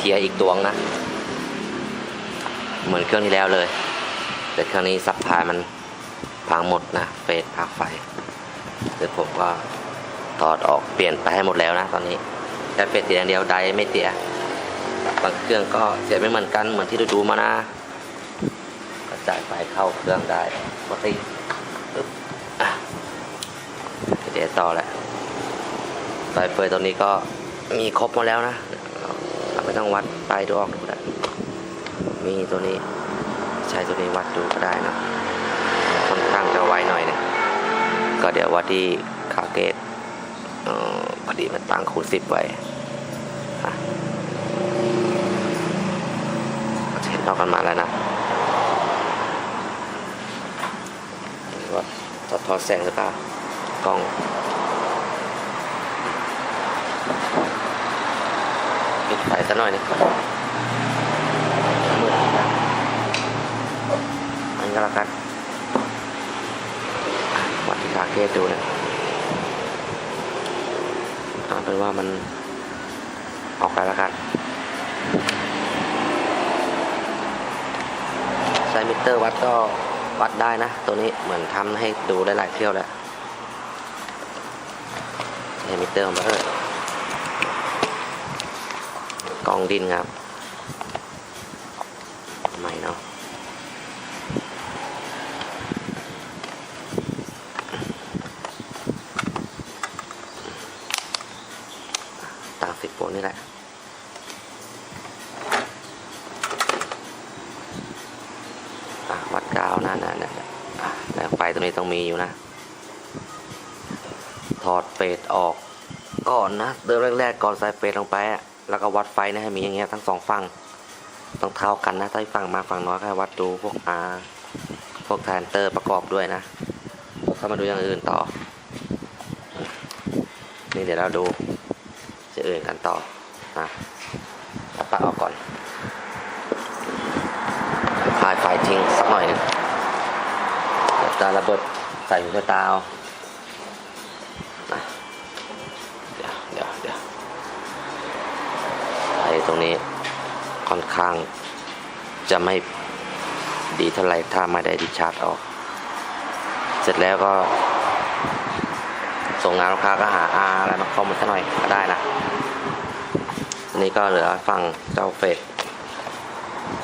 เทียอีกดวงนะ เหมือนเครื่องที่แล้วเลย แต่เครื่องนี้ซับพลายมันพังหมดนะเฟสพักไฟเดี๋ยวผมก็ถอดออกเปลี่ยนไปให้หมดแล้วนะตอนนี้แค่เฟสเสียอย่างเดียวไดไม่เสียบางเครื่องก็เสียไม่เหมือนกันเหมือนที่เราดูมานะกระจายไฟเข้าเครื่องได้ปกติปึ๊บอะเดี๋ยวต่อแหละไฟเฟยตัวนี้ก็มีครบหมดแล้วนะ ไม่ต้องวัดไปดูออกดูได้มีตัวนี้ใช้ตัวนี้วัดดูก็ได้นะค่อนข้างจะไวหน่อยเนะก็เดี๋ยววัดที่คาเกตออพอดีมันตั้งคูณสิบไว้เห็นนอกกันมาแล้วนะว่าจะทอดแสงหรือเปล่ากล้อง ปิดไฟซะหน่อยนึงมืดอันนี้ก็แล้วกันวัดที่ทาเกตดูนะเอาเป็นว่ามันออกไปแล้วกันใช้มิเตอร์วัดก็วัดได้นะ ตัวนี้เหมือนทำให้ดูได้หลายเที่ยวแล้วใช้มิเตอร์มันเลย กองดินครับใหม่เนาะตาสิบโวลต์นี่แหละวัดกาวนะนะนะอะแต่ไฟตัวนี้ต้องมีอยู่นะ ถอดเฟสออกก่อนนะ เดิมแรกๆก่อนใส่เฟสลงไปอะ แล้วก็วัดไฟนะให้มีอย่างเงี้ยทั้งสองฝั่งต้องเท่ากันนะถ้าฝั่งมาฝั่งน้อยก็วัดดูพวกอาพวกแทนเตอร์ประกอบด้วยนะเข้ามาดูอย่างอื่นต่อ นี่เดี๋ยวเราดูจะอื่นกันต่อนะเอาปลั๊กออกก่อนพายไฟทิ้งสักหน่อยหนึงเดี๋ยวจะระเบิดใส่หูตาเอา ตรงนี้ค่อนข้างจะไม่ดีเท่าไหร่ถ้าไม่ได้ดิชาร์จออก เสร็จแล้วก็ส่งงานลูกค้าก็หาอาอะไรมาคอมมันสักหน่อยก็ได้นะอันนี้ก็เหลือฝั่งเจ้าเฟส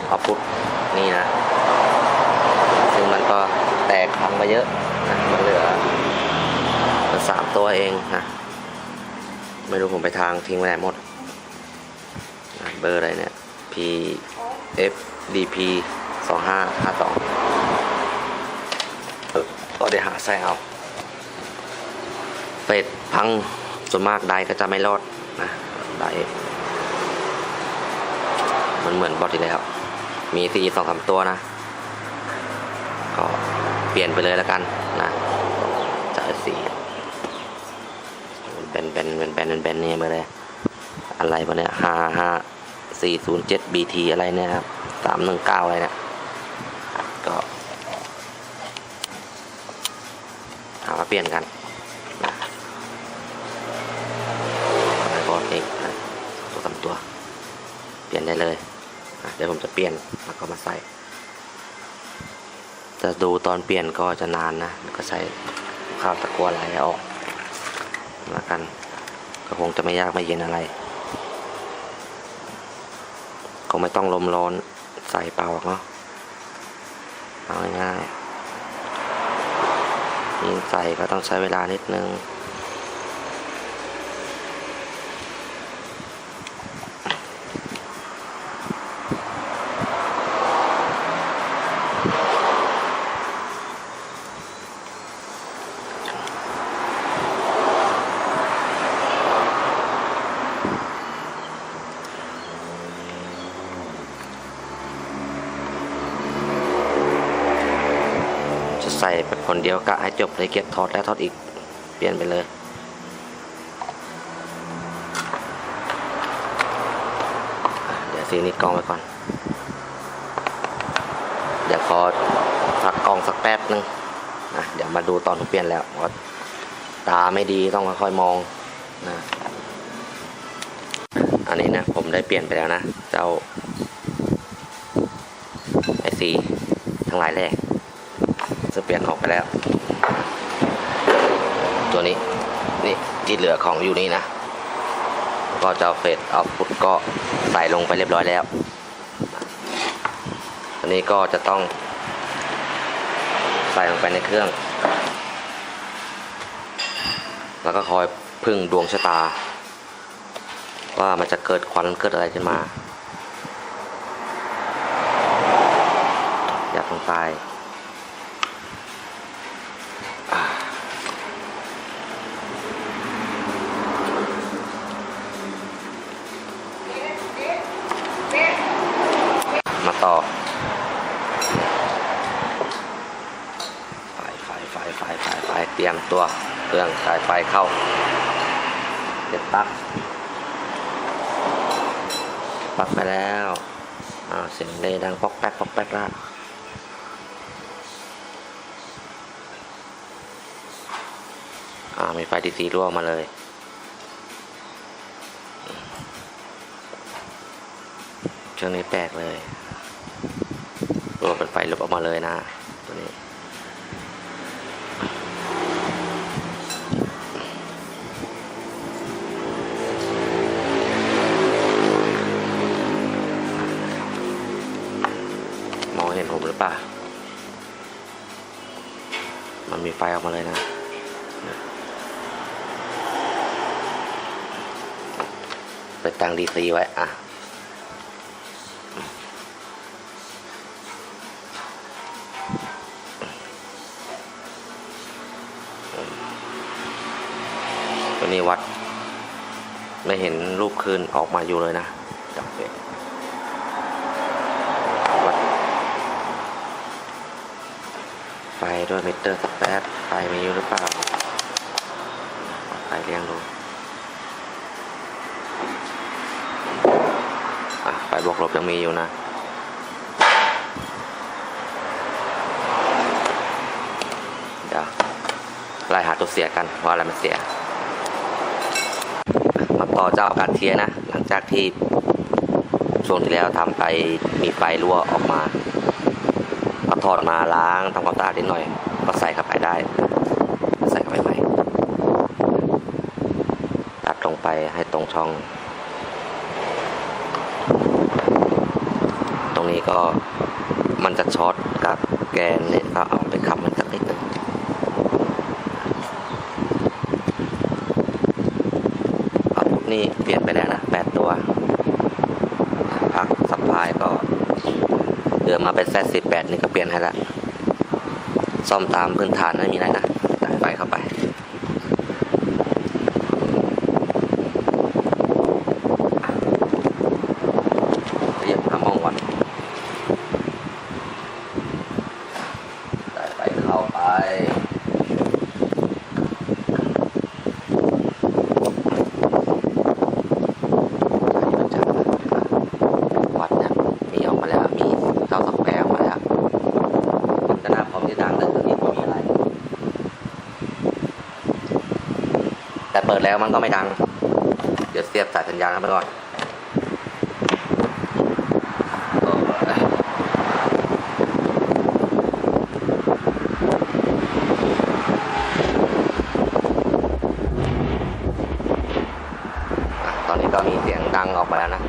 เอาพุทนี่นะ ซึ่งมันก็แตกพังไปเยอะนะมันเหลือมันสามตัวเองนะไม่รู้ผมไปทางทิ้งไว้ไหนหมด เบอร์อะไรเนี่ย P F D P สองห้าห้าสองก็เดี๋ยวหาใส่เอาเฟสพังส่วนมากได้ก็จะไม่รอดนะได้มันเหมือนบอทที่แล้ว มีสี่สองสามตัวนะ ก็เปลี่ยนไปเลยแล้วกันนะจะเอาสีเป็นเป็นเป็นเป็นเป็นเป็นนี่มาเลย อะไรวะเนี่ยห้าห้าสี่ศูนย์เจ็ดบีทีอะไรเนี่ยครับสามหนึ่งเก้าอะไรเนี่ยก็หามาเปลี่ยนกันแล้วก็เอกนะตัวสามตัว เปลี่ยนได้เลย เดี๋ยวผมจะเปลี่ยนแล้วก็มาใส่จะดูตอนเปลี่ยนก็จะนานนะ ก็ใช้ข้าวตะกัวไหลออกมากัน ก็คงจะไม่ยากไม่เย็นอะไร งไม่ต้องลมร้อนใส่เปล่าเนาะเอาง่ายๆยิ่งใส่ก็ต้องใช้เวลานิดนึง จะใส่ไปคนเดียวกะให้จบเลยเก็บถอดแล้วถอดอีกเปลี่ยนไปเลยเดี๋ยวซีนี้กล้องไว้ก่อน เดี๋ยวขอพักกล้องสักแป๊บนึงนะเดี๋ยวมาดูตอนผมเปลี่ยนแล้วว่าตาไม่ดีต้องค่อยมองนะอันนี้นะผมได้เปลี่ยนไปแล้วนะ เจ้าไอซีทั้งหลายแหล่จะเปลี่ยนออกไปแล้ว ตัวนี้นี่ที่เหลือของอยู่นี่นะ ก็จะเอาเฟสเอาพุทก็ใส่ลงไปเรียบร้อยแล้ว อันนี้ก็จะต้อง ใส่ลงไปในเครื่อง แล้วก็คอยพึ่งดวงชะตา ว่ามันจะเกิดควันเกิดอะไรขึ้นมา อยากลงไปอ่ามาต่อ ไฟ ไฟไฟไฟไฟไฟเตรียมตัวเครื่องสายไฟเข้าเก็บปลั๊กปลั๊กไปแล้วอ่าเสียงเลยดังป๊อกแป๊กป๊อกแป๊กล้วอ่ามีไฟดีซีรั่วมาเลยเครื่องนี้แปลกเลยรั่วเป็นไฟลุกออกมาเลยนะตัวนี้ ไฟออกมาเลยนะ ไปตั้งดีซีไว้ อะ ตัวนี้วัด ไม่เห็นรูปคืนออกมาอยู่เลยนะ ไฟด้วยมิเตอร์สแปซไฟมีอยู่หรือเปล่าไฟเรียงดูอะไฟบวกลบยังมีอยู่นะเดี๋ยวไล่หาตัวเสียกันว่าอะไรมันเสีย มาต่อเจ้าอากาศเทียนะ หลังจากที่ช่วงที่แล้วทำไปมีไฟรั่วออกมา ถอดมาล้างทำความสะอาดนิดหน่อยก็ใส่เข้าไปได้ ใส่เข้าไปใหม่ตัดลงไปให้ตรงช่อง ตรงนี้ก็มันจะช็อตกับแกนเนี่ยก็เอาไปคำมันสักนิดหนึ่งอานี่เปลี่ยนไปแล้วนะแปดตัวพักสัพพายก็ เดือมาเป็นแซดสิบแปดนี่ก็เปลี่ยนให้ละซ่อมตามพื้นฐานไม่มีอะไรนะใส่ไปเข้าไปเรียบน้องวันใส่ไปเข้าไป วัดเนี่ยมีออกมาแล้ว มีเข้าสักแปลออกมาแล้วแต่หน้าพร้อมที่ดังเลยคือนี่ไม่มีอะไร แต่เปิดแล้วมันก็ไม่ดัง เดี๋ยวเสียบสายสัญญาณเข้าไปก่อนตอนนี้ก็มีเสียงดังออกมาแล้วนะ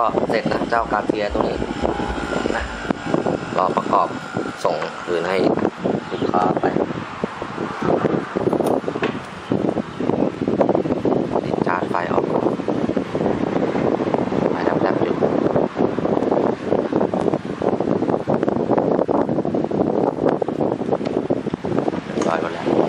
ก็เสร็จนะเจ้ากาเทียตัวนี้นะรอประกอบส่งคืนให้ลูกค้าไปดิชไฟออกไฟดับอยู่ลอยหมดแล้ว